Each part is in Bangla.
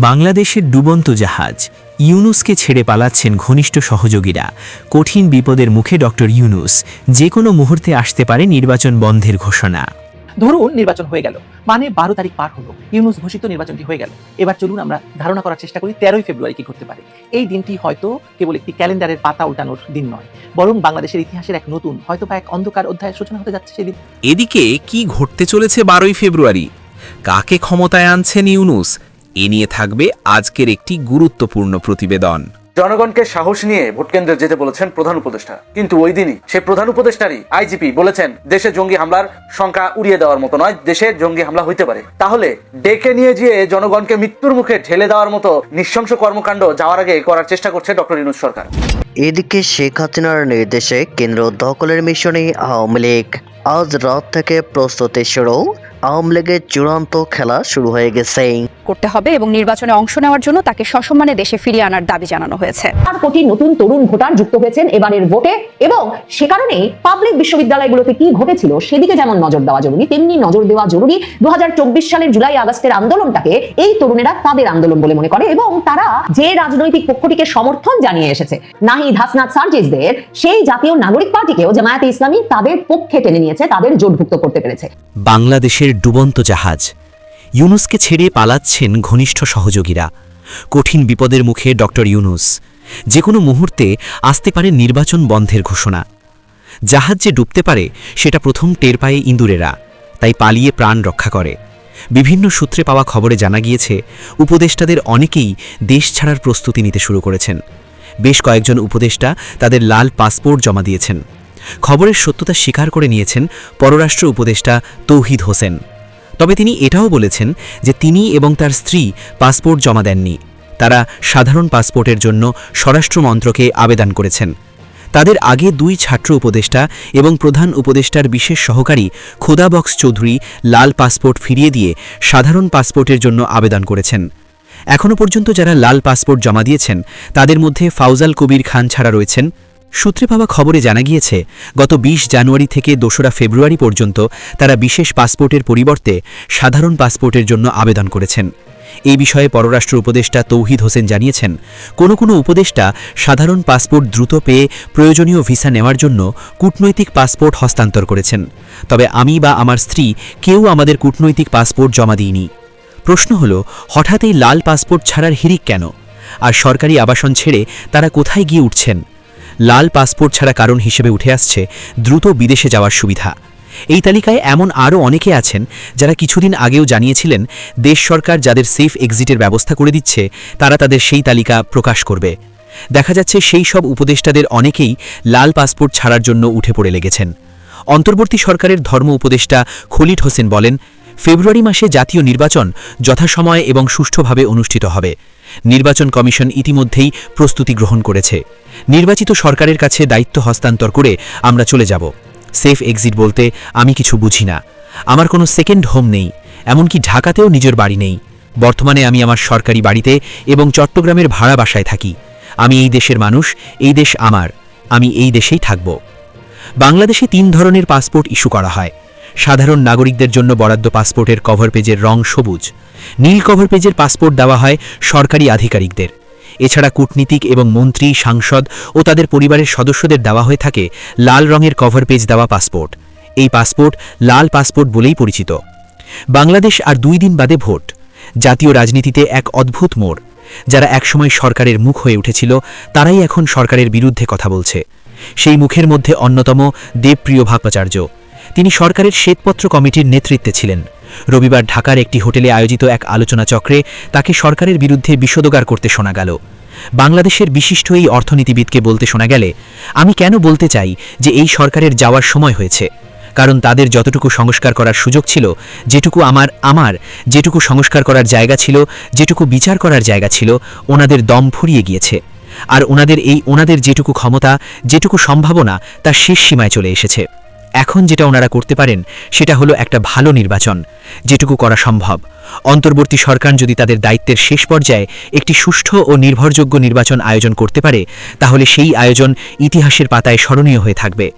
বাংলাদেশের ডুবন্ত জাহাজ ইউনুসকে ছেড়ে পালাচ্ছেন ঘনিষ্ঠ সহযোগীরা। কঠিন বিপদের মুখে ডক্টর ইউনুস যে কোনো মুহূর্তে আসতে পারে নির্বাচন বন্ধের ঘোষণা। ধরুন নির্বাচন হয়ে গেল মানে বারো তারিখ পার হলো ইউনুস ঘোষিত নির্বাচনটি হয়ে গেল। এবার চলুন আমরা ধারণা করার চেষ্টা করি তেরোই ফেব্রুয়ারি কি করতে পারে। এই দিনটি হয়তো কেবল একটি ক্যালেন্ডারের পাতা উল্টানোর দিন নয় বরং বাংলাদেশের ইতিহাসের এক নতুন হয়তো বা এক অন্ধকার অধ্যায়ের সূচনা হতে যাচ্ছে সেদিন। এদিকে কি ঘটতে চলেছে বারোই ফেব্রুয়ারি? কাকে ক্ষমতায় আনছেন ইউনুস? এ নিয়ে থাকবে আজকের একটি গুরুত্বপূর্ণ প্রতিবেদন। জনগণকে সাহস নিয়ে ভোট কেন্দ্রে যেতে বলেছেন প্রধান উপদেষ্টা। কিন্তু ওই দিনই সেই প্রধান উপদেষ্টারই আইজিপি বলেছেন দেশে জঙ্গি হামলার সংখ্যা উড়িয়ে দেওয়ার মতো নয় দেশে জঙ্গি হামলা হইতে পারে। তাহলে ডেকে নিয়ে গিয়ে জনগণকে মৃত্যুর মুখে ঠেলে দেওয়ার মতো নৃশংস কর্মকাণ্ড যাওয়ার আগে করার চেষ্টা করছে ডক্টর ইনুস সরকার। এদিকে শেখ হাসিনার নির্দেশে কেন্দ্র দখলের মিশনে আওয়ামী লীগ আজ রাত থেকে প্রস্তুতি শুরু। আওয়ামী লীগের চূড়ান্ত খেলা শুরু হয়ে গেছে। করতে হবে এবং নির্বাচনে অংশ নেওয়ার জন্য তাকে সসম্মানে দেশে ফিরিয়ে আনার দাবি জানানো হয়েছে। চার কোটি নতুন তরুণ ভোটার যুক্ত হয়েছেন এবারের ভোটে এবং সে কারণে পাবলিক বিশ্ববিদ্যালয়গুলোতে কি ঘটেছিল সেদিকে যেমন নজর দেওয়া জরুরি তেমনি নজর দেওয়া জরুরি দুহাজার চব্বিশ সালের জুলাই আগস্টের আন্দোলনটাকে এই তরুণেরা তাদের আন্দোলন বলে মনে করে এবং তারা যে রাজনৈতিক পক্ষটিকে সমর্থন জানিয়ে এসেছে। নাহিদ হাসনাত সার্জিসদের সেই জাতীয় নাগরিক পার্টিকেও জামায়াতে ইসলামী তাদের পক্ষে টেনে নিয়েছে তাদের জোটভুক্ত করতে পেরেছে। বাংলাদেশের ডুবন্ত জাহাজ। ইউনুসকে ছেড়ে পালাচ্ছেন ঘনিষ্ঠ সহযোগীরা। কঠিন বিপদের মুখে ডক্টর ইউনুস। যে কোনো মুহূর্তে আসতে পারে নির্বাচন বন্ধের ঘোষণা। জাহাজ যে ডুবতে পারে, সেটা প্রথম টের পায়ে ইন্দুরেরা। তাই পালিয়ে প্রাণ রক্ষা করে। বিভিন্ন সূত্রে পাওয়া খবরে জানা গিয়েছে, উপদেষ্টাদের অনেকেই দেশ ছাড়ার প্রস্তুতি নিতে শুরু করেছেন। বেশ কয়েকজন উপদেষ্টা তাদের লাল পাসপোর্ট জমা দিয়েছেন। খবরের সত্যতা স্বীকার করে নিয়েছেন পররাষ্ট্র উপদেষ্টা তৌহিদ হোসেন। তবে তিনি এটাও বলেছেন যে তিনি এবং তার স্ত্রী পাসপোর্ট জমা দেননি। তারা সাধারণ পাসপোর্টের জন্য স্বরাষ্ট্র মন্ত্রকে আবেদন করেছেন। তাদের আগে দুই ছাত্র উপদেষ্টা এবং প্রধান উপদেষ্টার বিশেষ সহকারী খোদাবক্স চৌধুরী লাল পাসপোর্ট ফিরিয়ে দিয়ে সাধারণ পাসপোর্টের জন্য আবেদন করেছেন। এখনও পর্যন্ত যারা লাল পাসপোর্ট জমা দিয়েছেন, তাদের মধ্যে ফাউজাল কবির খান ছাড়া রয়েছেন। সূত্রে পাওয়া খবরে জানা গিয়েছে, গত ২০ জানুয়ারি থেকে দোসরা ফেব্রুয়ারি পর্যন্ত তারা বিশেষ পাসপোর্টের পরিবর্তে সাধারণ পাসপোর্টের জন্য আবেদন করেছেন। এই বিষয়ে পররাষ্ট্র উপদেষ্টা তৌহিদ হোসেন জানিয়েছেন, কোনো কোনো উপদেষ্টা সাধারণ পাসপোর্ট দ্রুত পেয়ে প্রয়োজনীয় ভিসা নেওয়ার জন্য কূটনৈতিক পাসপোর্ট হস্তান্তর করেছেন। তবে আমি বা আমার স্ত্রী কেউ আমাদের কূটনৈতিক পাসপোর্ট জমা দিইনি। প্রশ্ন হল, হঠাৎ এই লাল পাসপোর্ট ছাড়ার হিরিক কেন? আর সরকারি আবাসন ছেড়ে তারা কোথায় গিয়ে উঠছেন? লাল পাসপোর্ট ছাড়া কারণ হিসেবে উঠে আসছে দ্রুত বিদেশে যাওয়ার সুবিধা। এই তালিকায় এমন আরও অনেকে আছেন যারা কিছুদিন আগেও জানিয়েছিলেন, দেশ সরকার যাদের সেফ এক্সিটের ব্যবস্থা করে দিচ্ছে, তারা তাদের সেই তালিকা প্রকাশ করবে। দেখা যাচ্ছে সেই সব উপদেষ্টাদের অনেকেই লাল পাসপোর্ট ছাড়ার জন্য উঠে পড়ে লেগেছেন। অন্তর্বর্তী সরকারের ধর্ম উপদেষ্টা খলিট হোসেন বলেন ফেব্রুয়ারি মাসে জাতীয় নির্বাচন যথাসময়ে এবং সুষ্ঠুভাবে অনুষ্ঠিত হবে। নির্বাচন কমিশন ইতিমধ্যেই প্রস্তুতি গ্রহণ করেছে। নির্বাচিত সরকারের কাছে দায়িত্ব হস্তান্তর করে আমরা চলে যাব। সেফ এক্সিট বলতে আমি কিছু বুঝি না। আমার কোনো সেকেন্ড হোম নেই, এমনকি ঢাকাতেও নিজের বাড়ি নেই। বর্তমানে আমি আমার সরকারি বাড়িতে এবং চট্টগ্রামের ভাড়া বাসায় থাকি। আমি এই দেশের মানুষ, এই দেশ আমার। আমি এই দেশেই থাকব। বাংলাদেশে তিন ধরনের পাসপোর্ট ইস্যু করা হয়। সাধারণ নাগরিকদের জন্য বরাদ্দ পাসপোর্টের কভার পেজের রং সবুজ। নীল কভার পেজের পাসপোর্ট দেওয়া হয় সরকারি আধিকারিকদের। এছাড়া কূটনীতিক এবং মন্ত্রী, সাংসদ ও তাদের পরিবারের সদস্যদের দেওয়া হয়ে থাকে লাল রঙের কভার পেজ দেওয়া পাসপোর্ট। এই পাসপোর্ট লাল পাসপোর্ট বলেই পরিচিত। বাংলাদেশ আর দুই দিন বাদে ভোট। জাতীয় রাজনীতিতে এক অদ্ভুত মোড়। যারা একসময় সরকারের মুখ হয়ে উঠেছিল, তারাই এখন সরকারের বিরুদ্ধে কথা বলছে। সেই মুখের মধ্যে অন্যতম দেবপ্রিয় ভাপাচার্য তিনি সরকারের শ্বেতপত্র কমিটির নেতৃত্বে ছিলেন। রবিবার ঢাকার একটি হোটেলে আয়োজিত এক আলোচনা চক্রে তাকে সরকারের বিরুদ্ধে বিষোদগার করতে শোনা গেল। বাংলাদেশের বিশিষ্ট এই অর্থনীতিবিদকে বলতে শোনা গেলে, আমি কেন বলতে চাই যে এই সরকারের যাওয়ার সময় হয়েছে? কারণ তাদের যতটুকু সংস্কার করার সুযোগ ছিল, যেটুকু আমার আমার যেটুকু সংস্কার করার জায়গা ছিল, যেটুকু বিচার করার জায়গা ছিল, ওনাদের দম ফুরিয়ে গিয়েছে। আর ওনাদের এই, ওনাদের যেটুকু ক্ষমতা, যেটুকু সম্ভাবনা, তা শেষ সীমায় চলে এসেছে। এখন যেটা ওনারা করতে পারেন, সেটা হলো একটা ভালো নির্বাচন, যেটুকু করা সম্ভব। অন্তর্বর্তী সরকার যদি তাদের দায়িত্বের শেষ পর্যায়ে একটি সুষ্ঠু ও নির্ভরযোগ্য নির্বাচন আয়োজন করতে পারে, তাহলে সেই আয়োজন ইতিহাসের পাতায় স্মরণীয় হয়ে থাকবে।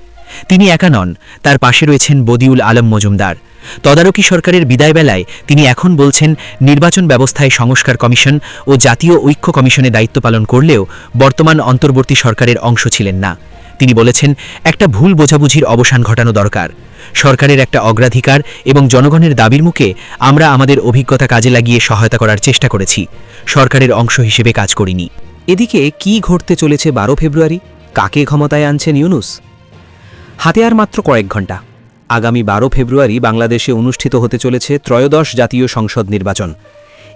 তিনি একা নন, তার পাশে রয়েছেন বদিউল আলম মজুমদার। তদারকি সরকারের বিদায় বেলায় তিনি এখন বলছেন, নির্বাচন ব্যবস্থায় সংস্কার কমিশন ও জাতীয় ঐক্য কমিশনে দায়িত্ব পালন করলেও বর্তমান অন্তর্বর্তী সরকারের অংশ ছিলেন না। তিনি বলেছেন, একটা ভুল বোঝাবুঝির অবসান ঘটানো দরকার। সরকারের একটা অগ্রাধিকার এবং জনগণের দাবির মুখে আমরা আমাদের অভিজ্ঞতা কাজে লাগিয়ে সহায়তা করার চেষ্টা করেছি। সরকারের অংশ হিসেবে কাজ করিনি। এদিকে কি ঘটতে চলেছে বারো ফেব্রুয়ারি? কাকে ক্ষমতায় আনছেন ইউনুস? হাতে আর মাত্র কয়েক ঘণ্টা আগামী বারো ফেব্রুয়ারি বাংলাদেশে অনুষ্ঠিত হতে চলেছে ত্রয়োদশ জাতীয় সংসদ নির্বাচন।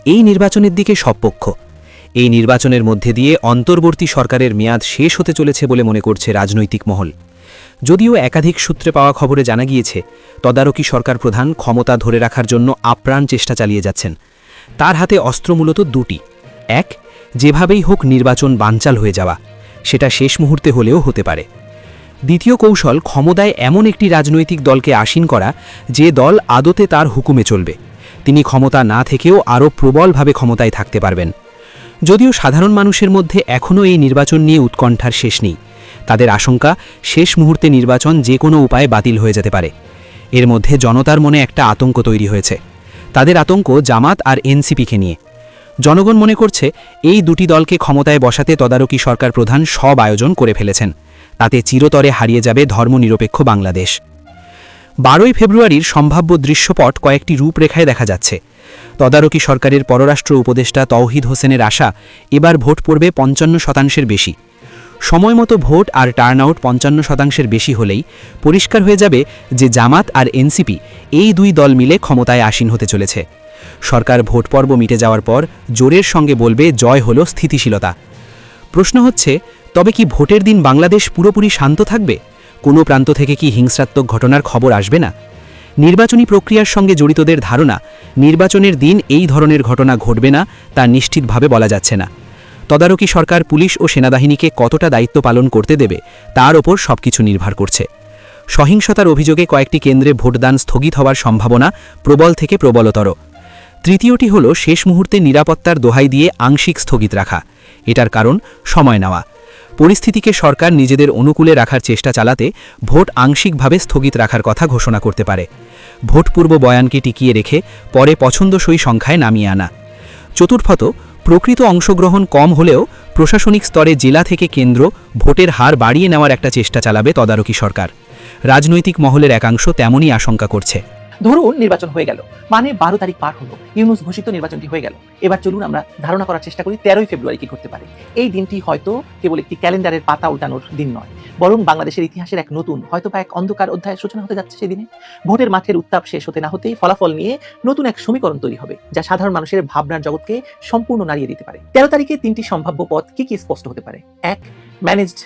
এই নির্বাচনের দিকে সব পক্ষ এই নির্বাচনের মধ্যে দিয়ে অন্তর্বর্তী সরকারের মেয়াদ শেষ হতে চলেছে বলে মনে করছে রাজনৈতিক মহল। যদিও একাধিক সূত্রে পাওয়া খবরে জানা গিয়েছে, তদারকি সরকার প্রধান ক্ষমতা ধরে রাখার জন্য আপ্রাণ চেষ্টা চালিয়ে যাচ্ছেন। তার হাতে অস্ত্র মূলত দুটি। এক, যেভাবেই হোক নির্বাচন বানচাল হয়ে যাওয়া, সেটা শেষ মুহূর্তে হলেও হতে পারে। দ্বিতীয় কৌশল, ক্ষমতায় এমন একটি রাজনৈতিক দলকে আসীন করা, যে দল আদতে তার হুকুমে চলবে। তিনি ক্ষমতা না থেকেও আরও প্রবলভাবে ক্ষমতায় থাকতে পারবেন। যদিও সাধারণ মানুষের মধ্যে এখনও এই নির্বাচন নিয়ে উৎকণ্ঠার শেষ নেই। তাদের আশঙ্কা, শেষ মুহূর্তে নির্বাচন যে কোনো উপায়ে বাতিল হয়ে যেতে পারে। এর মধ্যে জনতার মনে একটা আতঙ্ক তৈরি হয়েছে। তাদের আতঙ্ক জামাত আর এনসিপিকে নিয়ে। জনগণ মনে করছে, এই দুটি দলকে ক্ষমতায় বসাতে তদারকি সরকার প্রধান সব আয়োজন করে ফেলেছেন। তাতে চিরতরে হারিয়ে যাবে ধর্মনিরপেক্ষ বাংলাদেশ। বারোই ফেব্রুয়ারির সম্ভাব্য দৃশ্যপট কয়েকটি রূপরেখায় দেখা যাচ্ছে। তদারকি সরকারের পররাষ্ট্র উপদেষ্টা তৌহিদ হোসেনের আশা এবার ভোট পড়বে পঞ্চান্ন শতাংশের বেশি। সময়মতো ভোট আর টার্নআউট পঞ্চান্ন শতাংশের বেশি হলেই পরিষ্কার হয়ে যাবে যে জামাত আর এনসিপি এই দুই দল মিলে ক্ষমতায় আসীন হতে চলেছে। সরকার ভোট পর্ব মিটে যাওয়ার পর জোরের সঙ্গে বলবে জয় হলো স্থিতিশীলতা। প্রশ্ন হচ্ছে, তবে কি ভোটের দিন বাংলাদেশ পুরোপুরি শান্ত থাকবে? কোনো প্রান্ত থেকে কি হিংসাত্মক ঘটনার খবর আসবে না? নির্বাচনী প্রক্রিয়ার সঙ্গে জড়িতদের ধারণা, নির্বাচনের দিন এই ধরনের ঘটনা ঘটবে না তা নিশ্চিতভাবে বলা যাচ্ছে না। তদারকি সরকার পুলিশ ও সেনাবাহিনীকে কতটা দায়িত্ব পালন করতে দেবে তার ওপর সবকিছু নির্ভর করছে। সহিংসতার অভিযোগে কয়েকটি কেন্দ্রে ভোটদান স্থগিত হওয়ার সম্ভাবনা প্রবল থেকে প্রবলতর। তৃতীয়টি হল শেষ মুহূর্তে নিরাপত্তার দোহাই দিয়ে আংশিক স্থগিত রাখা। এটার কারণ সময় নেওয়া। পরিস্থিতিকে সরকার নিজেদের অনুকূলে রাখার চেষ্টা চালাতে ভোট আংশিকভাবে স্থগিত রাখার কথা ঘোষণা করতে পারে। ভোটপূর্ব বয়ানকে টিকিয়ে রেখে পরে পছন্দসই সংখ্যায় নামিয়ে আনা। চতুর্থত, প্রকৃত অংশগ্রহণ কম হলেও প্রশাসনিক স্তরে জেলা থেকে কেন্দ্র ভোটের হার বাড়িয়ে নেওয়ার একটা চেষ্টা চালাবে তদারকি সরকার। রাজনৈতিক মহলের একাংশ তেমনই আশঙ্কা করছে। ধরুন নির্বাচন হয়ে গেল। মানে বারো তারিখ পার হলো। ইউনুস ঘোষিত নির্বাচনটি হয়ে গেল। এবার চলুন আমরা ধারণা করার চেষ্টা করি তেরোই ফেব্রুয়ারি কি করতে পারে। এই দিনটি হয়তো কেবল একটি ক্যালেন্ডারের পাতা উল্টানোর দিন নয়, বরং বাংলাদেশের ইতিহাসের এক নতুন হয়তো বা এক অন্ধকার অধ্যায়ের সূচনা হতে যাচ্ছে সেদিনে। ভোটের মাঠের উত্তাপ শেষ হতে না হতেই ফলাফল নিয়ে নতুন এক সমীকরণ তৈরি হবে, যা সাধারণ মানুষের ভাবনার জগৎকে সম্পূর্ণ নাড়িয়ে দিতে পারে। তেরো তারিখে তিনটি সম্ভাব্য পথ কি কি স্পষ্ট হতে পারে? এক ম্যানেজড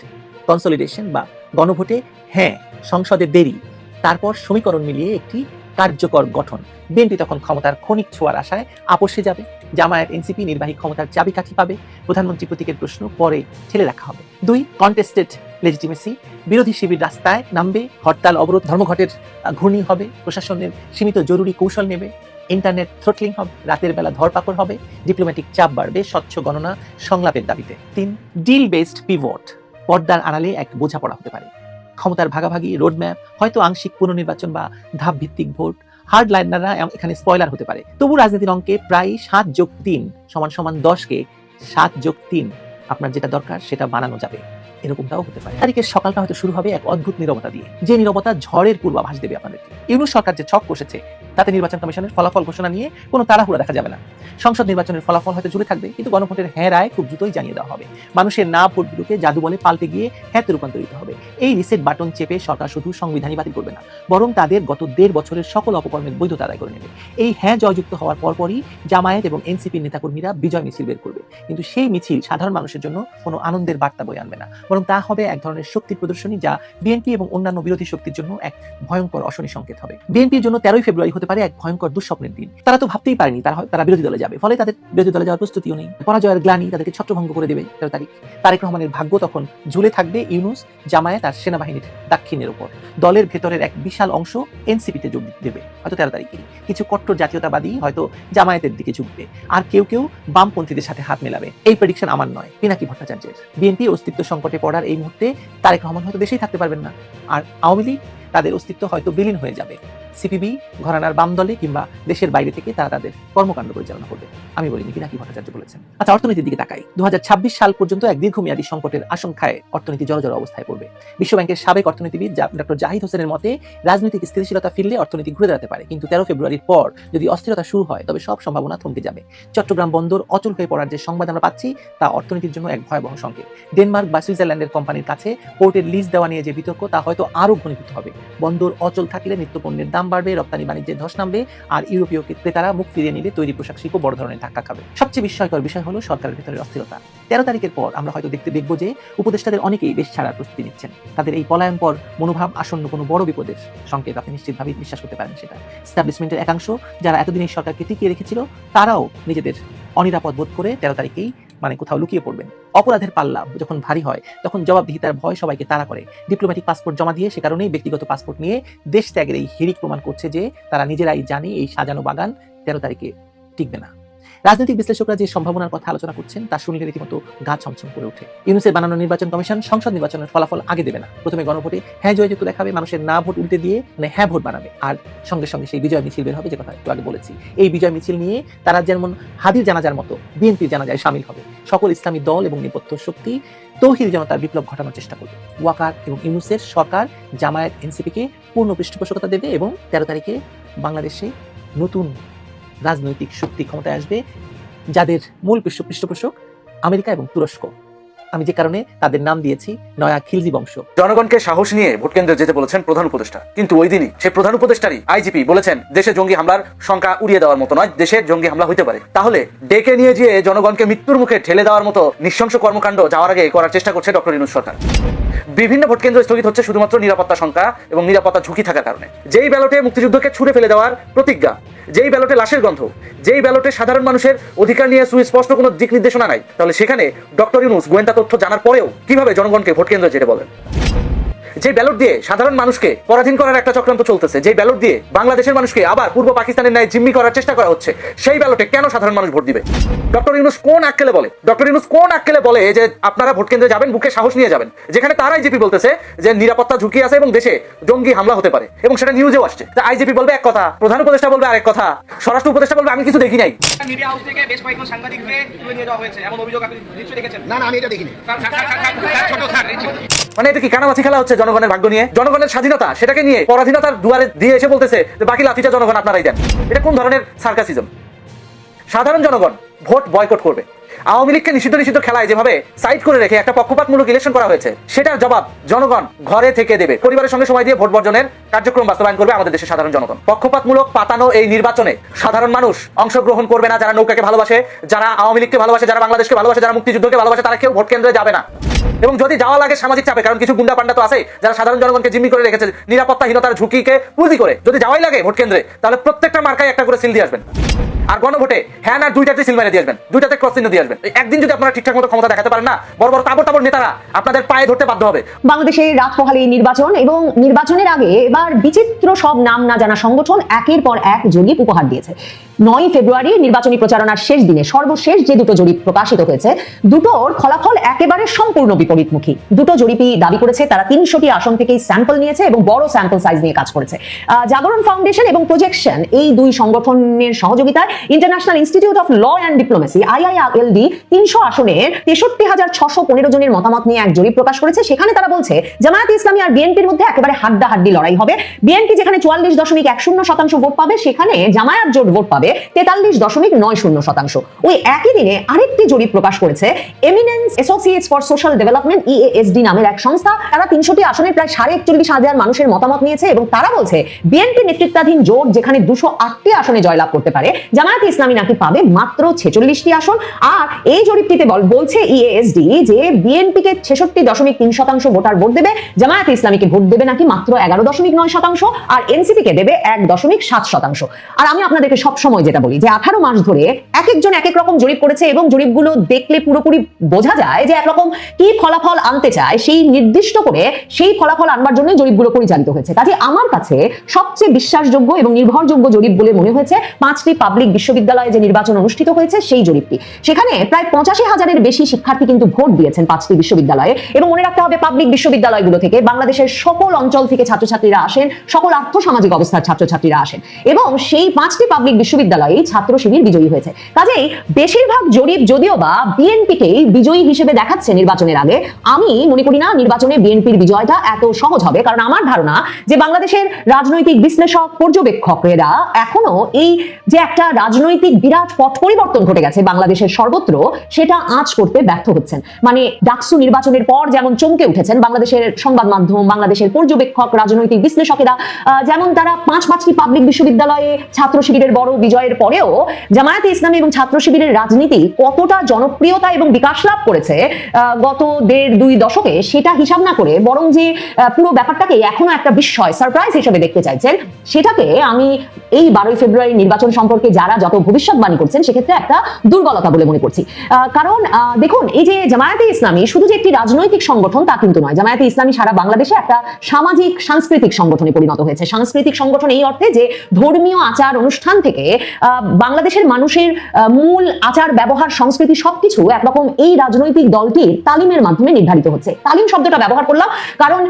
কনসলিডেশন বা গণভোটে হ্যাঁ সংসদে দেরি। তারপর সমীকরণ মিলিয়ে একটি কার্যকর গঠন। বিএনপি তখন ক্ষমতার ক্ষণিক ছোঁয়ার আশায় আপোষে যাবে। জামায়াত, এনসিপি, নির্বাহী ক্ষমতার চাবিকাঠি পাবে। প্রধানমন্ত্রী প্রতীকের প্রশ্ন, পরে ঠেলে রাখা হবে। দুই কন্টেস্টেড লেজিটিমেসি বিরোধী শিবির রাস্তায় নামবে, হরতাল, অবরোধ, ধর্মঘটের ঘূর্ণি হবে, প্রশাসনের সীমিত জরুরি কৌশল নেবে ইন্টারনেট থ্রটলিং হবে, রাতের বেলা ধরপাকড় হবে ডিপ্লোম্যাটিক চাপ বাড়বে, স্বচ্ছ গণনা সংলাপের দাবিতে। তিন ডিল বেসড পিভট পর্দার আড়ালে এক বোঝাপড়া হতে পারে। ক্ষমতার ভাগাভাগি রোডম্যাপ হয়তো আংশিক পুনর্নির্বাচন বা ধাপ ভিত্তিক ভোট হার্ড লাইনাররা এখানে স্পয়লার হতে পারে। তবু রাজনীতির অঙ্কে প্রায় সাত যোগ তিন সমান সমান দশকে সাত যোগ তিন আপনার যেটা দরকার সেটা বানানো যাবে। এরকমটাও হতে পারে। তারিখের সকালটা হয়তো শুরু হবে এক অদ্ভুত নিরবতা দিয়ে। যে নিরবতা ঝড়ের পূর্বাভাস দেবে আপনাদেরকে। ইউনু সরকার যে ছক কষেছে তাতে নির্বাচন কমিশনের ফলাফল ঘোষণা নিয়ে কোনো তাড়াহুড়া দেখা যাবে না। সংসদ নির্বাচনের ফলাফল হয়তো জুড়ে থাকবে, কিন্তু গণভোটের হ্যাঁ রায় খুব দ্রুতই জানিয়ে দেওয়া হবে। মানুষের না ভোটগুলোকে জাদু বলে পাল্টে গিয়ে হ্যাঁতে রূপান্তরিত হবে। এই রিসেট বাটন চেপে সরকার শুধু সংবিধানই বাতিল করবে না, বরং তাদের গত দেড় বছরের সকল অপকর্মের বৈধতা আদায় করে নেবে। এই হ্যাঁ জয়যুক্ত হওয়ার পরপরই জামায়াত এবং এনসিপির নেতাকর্মীরা বিজয় মিছিল বের করবে। কিন্তু সেই মিছিল সাধারণ মানুষের জন্য কোনো আনন্দের বার্তা বয়ে আনবে না, বরং তা হবে এক ধরনের শক্তি প্রদর্শনী যা বিএনপি এবং অন্যান্য বিরোধী শক্তির জন্য এক ভয়ঙ্কর অশনি সংকেত হবে। বিএনপির জন্য তেরোই ফেব্রুয়ারি হতে পারে এক ভয়ঙ্কর দুঃস্বপ্নের দিন। তারা তো ভাবতেই পারেনি তারা তারা বিরোধী দলে যাবে। ফলে তাদের বিরোধী দলে যাওয়ার প্রস্তুতিও নেই। পরাজয়ের গ্লানি তাদেরকে ছত্রভঙ্গ করে দেবে তেরো তারিখ। তারেক রহমানের ভাগ্য তখন ঝুলে থাকবে ইউনুস, জামায়াত আর সেনাবাহিনীর দাক্ষিণের উপর। দলের ভেতরের এক বিশাল অংশ এনসিপিতে যোগ দেবে, হয়তো তেরো তারিখে কিছু কট্টর জাতীয়তাবাদী হয়তো জামায়াতের দিকে ঝুঁকবে। আর কেউ কেউ বামপন্থীদের সাথে হাত মেলাবে। এই প্রেডিকশন আমার নয়। পিনাকি ভট্টাচার্যের। বিএনপি অস্তিত্ব সংকটে পড়ার এই মুহূর্তে তারেক রহমান হয়তো দেশেই থাকতে পারবেন না। আর আওয়ামী লীগ তাদের অস্তিত্ব হয়তো বিলীন হয়ে যাবে। সিপিবি, ঘরানার বাম দলে কিংবা দেশের বাইরে থেকে তারা তাদের কর্মকাণ্ড পরিচালনা করবে। আমি বলিনি পিনাকি ভট্টাচার্য বলেছেন। আচ্ছা অর্থনীতির দিকে তাকাই। দু হাজার ছাব্বিশ সাল পর্যন্ত এক দীর্ঘমেয়াদী সংকটের আশঙ্কায় অর্থনীতি জলজল অবস্থায় পড়বে। বিশ্বব্যাংকের সাবেক অর্থনীতিবিদ ডক্টর জাহিদ হোসেনের মতে, রাজনৈতিক স্থিতিশীলতা ফিরলে অর্থনীতি ঘুরে দাঁড়াতে পারে। কিন্তু তেরো ফেব্রুয়ারির পর যদি অস্থিরতা শুরু হয়, তবে সব সম্ভাবনা থমকে যাবে। চট্টগ্রাম বন্দর অচল হয়ে পড়ার যে সংবাদ আমরা পাচ্ছি, তা অর্থনীতির জন্য এক ভয়াবহ সংকেত। ডেনমার্ক বা সুইজারল্যান্ডের কোম্পানির কাছে পোর্টের লিজ দেওয়া নিয়ে যে বিতর্ক, তা হয়তো আরও ঘনীভূত হবে। বন্দর অচল থাকলে নিত্যপণ্যের দাম বাড়বে, রপ্তানি বাণিজ্যের ধস নামবে, আর ইউরোপীয় ক্রেতারা মুখ ফিরিয়ে নিলে তৈরি পোশাক শিল্প বড় ধরনের ধাক্কা খাবে। সবচেয়ে বিস্ময়কর বিষয় হলো সরকারের ভেতরের অস্থিরতা। তেরো তারিখের পর আমরা হয়তো দেখতে দেখব যে উপদেষ্টাদের অনেকেই দেশ ছাড়ার প্রস্তুতি নিচ্ছেন। তাদের এই পলায়ন পর মনোভাব আসন্ন কোনো বড় বিপদের সংকেত আপনি নিশ্চিতভাবেই বিশ্বাস করতে পারেন সেটা। স্টাবলিশমেন্টের একাংশ যারা এতদিন এই সরকারকে টিকিয়ে রেখেছিল, তারাও নিজেদের অনিরাপদ বোধ করে তেরো তারিখেই মানে কোথাও লুকিয়ে পড়বেন। অপরাধের পাল্লা যখন ভারী হয়, তখন জবাবদিহিতার ভয় সবাইকে তারা করে। ডিপ্লোম্যাটিক পাসপোর্ট জমা দিয়ে সে কারণেই ব্যক্তিগত পাসপোর্ট নিয়ে দেশ ত্যাগের এই হিরিক প্রমাণ করছে যে তারা নিজেরাই জানে এই সাজানো বাগান তেরো তারিখে টিকবে না। রাজনৈতিক বিশ্লেষকরা যে সম্ভাবনার কথা আলোচনা করছেন, তা শুনলে রীতিমতো গা ছমছম করে ওঠে। ইউনুসের বানানো নির্বাচন কমিশন সংসদ নির্বাচনের ফলাফল আগে দেবে না। প্রথমে গণভোটে হ্যাঁ জয় যুক্ত দেখাবে, মানুষের না ভোট উল্টে দিয়ে মানে হ্যাঁ ভোট বানাবে। আর সঙ্গে সঙ্গে সেই বিজয় মিছিল বের হবে, যে কথা একটু আগে বলেছি। এই বিজয় মিছিল নিয়ে তারা যেমন হাদির জানাজার মতো বিএনপির জানাজায় সামিল হবে। সকল ইসলামী দল এবং নেপথ্য শক্তি তৌহিদ জনতার বিপ্লব ঘটানোর চেষ্টা করবে। ওয়াকার এবং ইউনুসের সরকার জামায়াত এনসিপিকে পূর্ণ পৃষ্ঠপোষকতা দেবে এবং তেরো তারিখে বাংলাদেশে নতুন রাজনৈতিক শক্তি ক্ষমতায় আসবে যাদের মূল পৃষ্ঠ পৃষ্ঠপোষক আমেরিকা এবং তুরস্ক। আমি যে কারণে তাদের নাম দিয়েছি নয়া খিলজি বংশ। জনগণকে সাহস নিয়ে ভোট কেন্দ্রে যেতে বলেছেন প্রধান উপদেষ্টা। কিন্তু ওই দিনই সেই প্রধান উপদেষ্টারই আইজিপি বলেছেন, দেশে জঙ্গি হামলার সংখ্যা উড়িয়ে দেওয়ার মতো নয়, দেশে জঙ্গি হামলা হইতে পারে। তাহলে ডেকে নিয়ে গিয়ে জনগণকে মৃত্যুর মুখে ঠেলে দেওয়ার মতো নৃশংস কর্মকাণ্ড যাওয়ার আগে করার চেষ্টা করছে ডক্টর ইনুস সরকার। বিভিন্ন ভোট কেন্দ্র স্থগিত হচ্ছে শুধুমাত্র নিরাপত্তা সংখ্যা এবং নিরাপত্তা ঝুঁকি থাকার কারণে। যেই ব্যালটে মুক্তিযুদ্ধকে ছুড়ে ফেলে দেওয়ার প্রতিজ্ঞা, যেই ব্যালটে লাশের গন্ধ, যেই ব্যালটে সাধারণ মানুষের অধিকার নিয়ে সুস্পষ্ট কোনো দিক নির্দেশনা নাই, তাহলে সেখানে ডক্টর ইউনুস গোয়েন্দা তথ্য জানার পরেও কীভাবে জনগণকে ভোট কেন্দ্র যেতে বলেন? যে ব্যালট দিয়ে সাধারণ মানুষকে পরাধীন করার একটা চক্রান্ত চলতেছে যে ব্যালট দিয়ে বাংলাদেশের মানুষকে আবার পূর্ব পাকিস্তানের ন্যায় জিম্মি করার চেষ্টা করা হচ্ছে সেই ব্যালটে কেন সাধারণ মানুষ ভোট দিবে? ডক্টর ইউনুস কোন আক্কেলে বলে? ডক্টর ইউনুস কোন আক্কেলে বলে যে আপনারা ভোট কেন্দ্রে যাবেন বুকে সাহস নিয়ে যাবেন? যেখানে তার আইজিপি বলতেছে যে নিরাপত্তা ঝুঁকি আছে এবং দেশে জঙ্গি হামলা হতে পারে এবং সেটা নিউজেও আসছে। আইজিপি বলবে এক কথা প্রধান উপদেষ্টা বলবে আরেক কথা স্বরাষ্ট্র উপদেষ্টা বলবে আমি কিছু দেখি নাই। মিডিয়া হাউস থেকে বেশ কয়েকজন সাংবাদিককে তুলে নিয়ে যাওয়া হয়েছে এমন অভিযোগ আপনি নিশ্চয়ই দেখেছেন? না না আমি এটা দেখিনি। ছোট স্যার। মানে এটা কি কানামাছি খেলা হচ্ছে জনগণের ভাগ্য নিয়ে? জনগণের স্বাধীনতা, সেটাকে নিয়ে পরাধীনতার দুয়ারে দিয়ে এসে বলতেছে, যে বাকি লাঠিটা জনগণ আপনারাই দেন। এটা কোন ধরনের সার্কাসিজম? সাধারণ জনগণ ভোট বয়কট করবে। আওয়ামী লীগকে নিষিদ্ধ নিষিদ্ধ খেলায় যেভাবে সাইড করে রেখে একটা পক্ষপাতমূলক ইলেকশন করা হয়েছে, সেটার জবাব জনগণ ঘরে থেকে দেবে। পরিবারের সঙ্গে সময় দিয়ে ভোট বর্জনের কার্যক্রম বাস্তবায়ন করবে আমাদের দেশের সাধারণ জনগণ। পক্ষপাতমূলক পাতানো এই নির্বাচনে সাধারণ মানুষ অংশগ্রহণ করবে না যারা নৌকাকে ভালোবাসে, যারা আওয়ামী লীগকে ভালোবাসে, যারা বাংলাদেশকে ভালোবাসে, যারা মুক্তিযুদ্ধকে ভালোবাসে, তারা কেউ ভোট কেন্দ্রে যাবে না। এবং যদি যাওয়া লাগে সামাজিক চাপে, কারণ কিছু গুন্ডা পান্ডা তো আছে যারা সাধারণ জনগণকে জিম্মি করে রেখেছে, নিরাপত্তাহীনতার ঝুঁকিকে পুঁজি করে যদি যাওয়াই লাগে ভোট কেন্দ্রে, তাহলে প্রত্যেকটা মার্কায় একটা করে সিল দিয়ে আসবেন। আর গণভোটে হ্যাঁ না, দুইটাতে সিল মেরে দিয়ে আসবেন, দুইটাতে ক্রস চিহ্ন দিয়ে আসবেন। একদিন যদি আপনারা ঠিকঠাক মতো ক্ষমতা দেখাতে পারেন না, বড় বড় তাবর তাবর নেতারা আপনাদের পায়ে ধরতে বাধ্য হবে। বাংলাদেশে রাত পোহালি নির্বাচন এবং নির্বাচনের আগে এবার বিচিত্র সব নাম না জানা সংগঠন একের পর এক জরিপ উপহার দিয়েছে। নয় ফেব্রুয়ারি নির্বাচনী প্রচারণার শেষ দিনে সর্বশেষ যে দুটো জরিপ প্রকাশিত হয়েছে দুটোর ফলাফল একেবারে সম্পূর্ণ বিপরীতমুখী। দুটো জরিপই দাবি করেছে, তারা তিনশোটি আসন থেকেই স্যাম্পল নিয়েছে এবং বড় স্যাম্পল সাইজ নিয়ে কাজ করেছে। জাগরণ ফাউন্ডেশন এবং প্রজেকশন এই দুই সংগঠনের সহযোগিতায় international institute of law and diplomacy IILD তিনশো আসনের তেষট্টি হাজার ছশো পনেরো জনের মতামত নিয়ে এক জরিপ প্রকাশ করেছে। সেখানে তারা বলছে, জামায়াত ইসলামী আর বিএনপির মধ্যে একেবারে হাড্ডাহাড্ডি লড়াই হবে। বিএনপি যেখানে চুয়াল্লিশ দশমিক এক শূন্য শতাংশ ভোট পাবে, সেখানে জামায়াত জোট ভোট পাবে তেতাল্লিশ দশমিক নয় শূন্য শতাংশ। ওই একই দিনে আরেকটি জরিপ প্রকাশ করেছে eminence associates for social development EASD নামের এক সংস্থা। তারা তিনশোটি আসনের প্রায় সাড়ে একচল্লিশ হাজার মানুষের মতামত নিয়েছে এবং তারা বলছে, বিএনপি নেতৃত্বাধীন জোট যেখানে দুশো আটটি আসনে জয়লাভ করতে পারে, জামায়াতে ইসলামী নাকি পাবে মাত্র ছেচল্লিশটি আসন? আর এই জরিপটিতে বলছে ইএএসডি যে বিএনপিকে ছেষট্টি দশমিক তিন শতাংশ ভোটার ভোট দেবে, জামায়াত ইসলামীকে ভোট দেবে নাকি মাত্র এগারো দশমিক নয় শতাংশ, আর এনসিপি কে দেবে এক দশমিক সাত শতাংশ। আর আমি আপনাদেরকে সব সময় যেটা বলি যে আঠারো মাস ধরে এক একজন এক এক রকম জরিপ করেছে এবং জরিপগুলো দেখলে পুরোপুরি বোঝা যায় যে একরকম কি ফলাফল আনতে চায়, সেই নির্দিষ্ট করে সেই ফলাফল আনবার জন্য জরিপগুলো পরিচালিত হয়েছে। কাজে আমার কাছে সবচেয়ে বিশ্বাসযোগ্য এবং নির্ভরযোগ্য জরিপ বলে মনে হয়েছে পাঁচটি পাবলিক বিশ্ববিদ্যালয়ে যে নির্বাচন অনুষ্ঠিত হয়েছে, সেই জরিপটি। সেখানে প্রায় পঁচাশি হাজারের বেশি শিক্ষার্থী কিন্তু ভোট দিয়েছেন পাঁচটি বিশ্ববিদ্যালয়ে। এবং মনে রাখতে হবে পাবলিক বিশ্ববিদ্যালয়গুলো থেকে বাংলাদেশের সকল অঞ্চল থেকে ছাত্রছাত্রীরা আসেন, সকল আর্থ সামাজিক অবস্থার ছাত্রছাত্রীরা আসেন। এবং সেই পাঁচটি পাবলিক বিশ্ববিদ্যালয়ে ছাত্র শিবির বিজয়ী হয়েছে। কাজেই বেশিরভাগ জরিপ যদিও বা বিএনপিকেই বিজয়ী হিসেবে দেখাচ্ছে নির্বাচনের আগে, আমি মনে করি না নির্বাচনে বিএনপির বিজয়টা এত সহজ হবে। কারণ আমার ধারণা যে বাংলাদেশের রাজনৈতিক বিশ্লেষক, পর্যবেক্ষকেরা এখনও এই যে একটা রাজনৈতিক বিরাট পট পরিবর্তন ঘটে গেছে বাংলাদেশের সর্বত্র, সেটা আঁচ করতে ব্যর্থ হচ্ছেন। মানে ডাকসু নির্বাচনের পর যেমন চমকে উঠেছেন বাংলাদেশের সংবাদ মাধ্যম, বাংলাদেশের পর্যবেক্ষক, রাজনৈতিক বিশ্লেষকেরা যেমন তারা পাঁচ পাঁচটি পাবলিক বিশ্ববিদ্যালয়ে ছাত্র শিবিরের বড় বিজয়ের পরেও জামায়াতে ইসলামী এবং ছাত্র শিবিরের রাজনীতি কতটা জনপ্রিয়তা এবং বিকাশ লাভ করেছে গত দেড় দুই দশকে সেটা হিসাব না করে বরং যে পুরো ব্যাপারটাকে এখনও একটা বিস্ময় সারপ্রাইজ হিসেবে দেখতে চাইছেন, সেটাকে আমি এই বারোই ফেব্রুয়ারি নির্বাচন সম্পর্কে যারা যত ভবিষ্যৎবাণী করছেন, সেক্ষেত্রে একটা দুর্বলতা বলে মনে করছি। কারণ দেখুন, এই যে জামায়াতে ইসলামী, শুধু যে একটি রাজনৈতিক সংগঠন তা কিন্তু নয়। জামায়াতে ইসলামী সারা বাংলাদেশে একটা সামাজিক, সাংস্কৃতিক সংগঠনে পরিণত হয়েছে। সাংস্কৃতিক সংগঠন এই অর্থে যে ধর্মীয় আচার অনুষ্ঠান থেকে বাংলাদেশের মানুষের মূল আচার, ব্যবহার, সংস্কৃতি সবকিছু একরকম এই রাজনৈতিক দলটির তালিমের মাধ্যমে নির্ধারিত হচ্ছে। তালিম শব্দটা ব্যবহার করলাম কারণ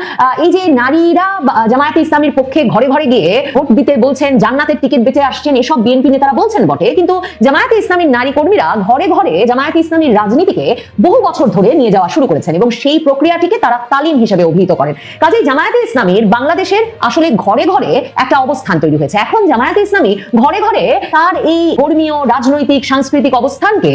এই যে নারীরা জামায়াতে ইসলামীর পক্ষে ঘরে ঘরে গিয়ে ভোট দিতে বলছেন, জান্নাতের টিকিট বেঁচে আসছেন, এসব বিএনপি নেতারা বলছেন বটে, কিন্তু জামায়াতে ইসলামীর নারী কর্মীরা ঘরে ঘরে জামায়াতে ইসলামীর রাজনীতিকে বহু বছর ধরে নিয়ে যাওয়া শুরু করেছেন এবং সেই প্রক্রিয়াটিকে তারা তালিম হিসেবে অভিহিত করেন। কাজেই জামায়াতে ইসলামীর বাংলাদেশের আসলে ঘরে ঘরে একটা অবস্থান তৈরি হয়েছে। এখন জামায়াতে ইসলামী ঘরে ঘরে তার এই ধর্মীয়, রাজনৈতিক, সাংস্কৃতিক অবস্থানকে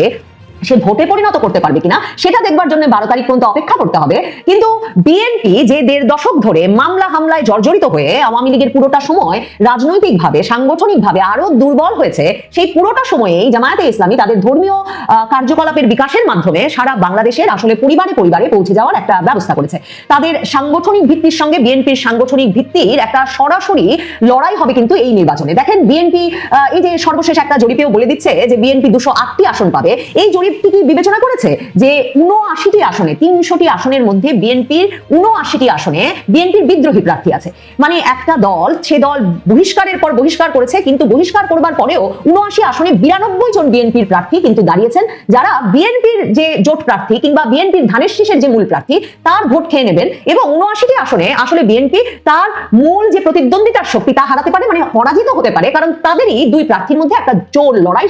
সে ভোটে পরিণত করতে পারবে কিনা, সেটা দেখবার জন্য বারো তারিখ পর্যন্ত অপেক্ষা করতে হবে। কিন্তু বিএনপি যে দেড় দশক ধরে মামলা হামলায় জর্জরিত হয়ে আওয়ামী লীগের পুরোটা সময় রাজনৈতিকভাবে, সাংগঠনিকভাবে আরও দুর্বল হয়েছে, সেই পুরোটা সময়েই জামায়াতে ইসলামী তাদের ধর্মীয় কার্যকলাপের বিকাশের মাধ্যমে সারা বাংলাদেশের আসলে পরিবারে পরিবারে পৌঁছে যাওয়ার একটা ব্যবস্থা করেছে। তাদের সাংগঠনিক ভিত্তির সঙ্গে বিএনপির সাংগঠনিক ভিত্তির একটা সরাসরি লড়াই হবে কিন্তু এই নির্বাচনে। দেখেন বিএনপি এই যে সর্বশেষ একটা জরিপেও বলে দিচ্ছে যে বিএনপি দুশো আটটি আসন পাবে। এই জরিপটি কি বিবেচনা করেছে যে উনআশিটি আসনে, তিনশোটি আসনের মধ্যে বিএনপির উনআশিটি আসনে বিএনপির বিদ্রোহী প্রার্থী আছে। মানে একটা দল, সে দল বহিষ্কারের পর বহিষ্কার করেছে, কিন্তু বহিষ্কার করবার পরেও উনআশি আসনে বিরানব্বই জন বিএনপির প্রার্থী কিন্তু দাঁড়িয়েছেন, যারা বিএনপির যে জোট প্রার্থী কিংবা বিএনপির ধানের শীষের যে মূল প্রার্থী, তার ভোট খেয়ে নেবেন এবং উনআশিটি আসনে আসলে বিএনপি তার মূল যে প্রতিদ্বন্দ্বিতার শক্তি তা হারাতে পারে মানে পরাজিত হতে পারে, কারণ তাদেরই দুই প্রার্থীর মধ্যে একটা জোর লড়াই